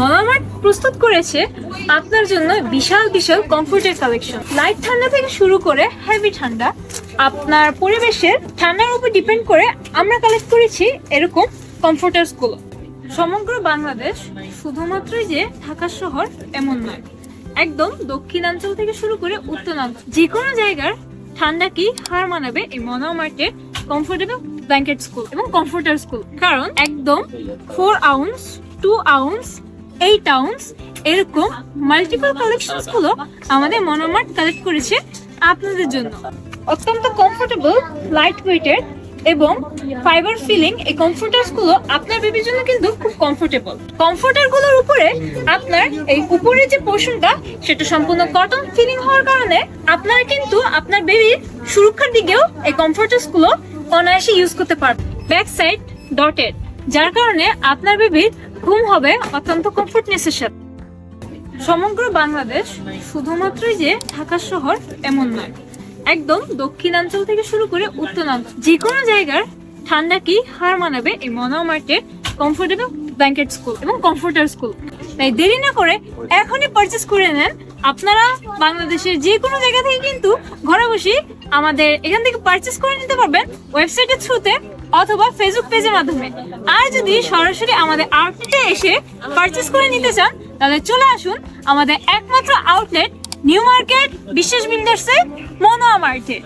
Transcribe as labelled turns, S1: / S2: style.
S1: মনামার্ট প্রস্তুত করেছে আপনার জন্য বিশাল বিশাল কমফোর্টের কালেকশন লাইট ঠান্ডা থেকে শুরু করে হেভি ঠান্ডা। আপনার পরিবেশের ঠান্ডার উপর ডিপেন্ড করে আমরা কালেক্ট করেছি এরকম কমফোর্টার্সগুলো। সমগ্র বাংলাদেশ শুধুমাত্রই যে ঢাকা শহর এমন নয়, একদম দক্ষিণাঞ্চল থেকে শুরু করে উত্তরাঞ্চল। যে কোনো জায়গার ঠান্ডা কি হার মানাবে এই মনোমার্টের কমফোর্টেবল ব্ল্যাঙ্কেট স্কুল এবং কমফোর্টার স্কুল কারণ একদম four ounce two ounce eight ounce এরকম মাল্টিপল কালেকশনসগুলো আমাদের মনোমার্ট কালেক্ট করেছে আপনাদের জন্য। অত্যন্ত কমফোর্টেবল লাইট ওয়েটের এবং ফাইবার ফিলিং এই কমফোর্টার্সগুলো আপনার বেবির জন্য কিন্তু খুব কমফোর্টেবল কমফোর্টারগুলোর উপরে আপনার এই উপরের যে পোর্শনটা সেটা সম্পূর্ণ কটন ফিলিং হওয়ার কারণে আপনারা কিন্তু আপনার বেবির সুরক্ষার দিকেও এই কমফোর্টার্সগুলো অনায়াসে ইউজ করতে পারবেন ব্যাক সাইড ডটেড যার কারণে আপনার বেবির ঘুম হবে অত্যন্ত কমফোর্টনেসের সাথে। সমগ্র বাংলাদেশ শুধুমাত্রই যে ঢাকা শহর এমন নয়, একদম দক্ষিণাঞ্চল থেকে শুরু করে উত্তরাঞ্চল যে কোনো জায়গার ঠান্ডা কি হার মানাবে এই মনোমার্টের কমফোর্টেবল ব্ল্যাঙ্কেট স্কুল এবং কমফোর্টার স্কুল তাই দেরি না করে এখনই পারচেস করে নেন। আপনারা বাংলাদেশের যে কোনো জায়গা থেকে কিন্তু ঘরে বসে আমাদের এখান থেকে পারচেস করে নিতে পারবেন। ওয়েবসাইটের থ্রুতে অথবা ফেসবুক পেজের মাধ্যমে। আর যদি সরাসরি আমাদের আউটলেটে এসে পারচেস করে নিতে চান, তাহলে চলে আসুন আমাদের একমাত্র আউটলেট নিউ মার্কেট বিশ্বাস বিল্ডার্সে মনোয়া মার্টে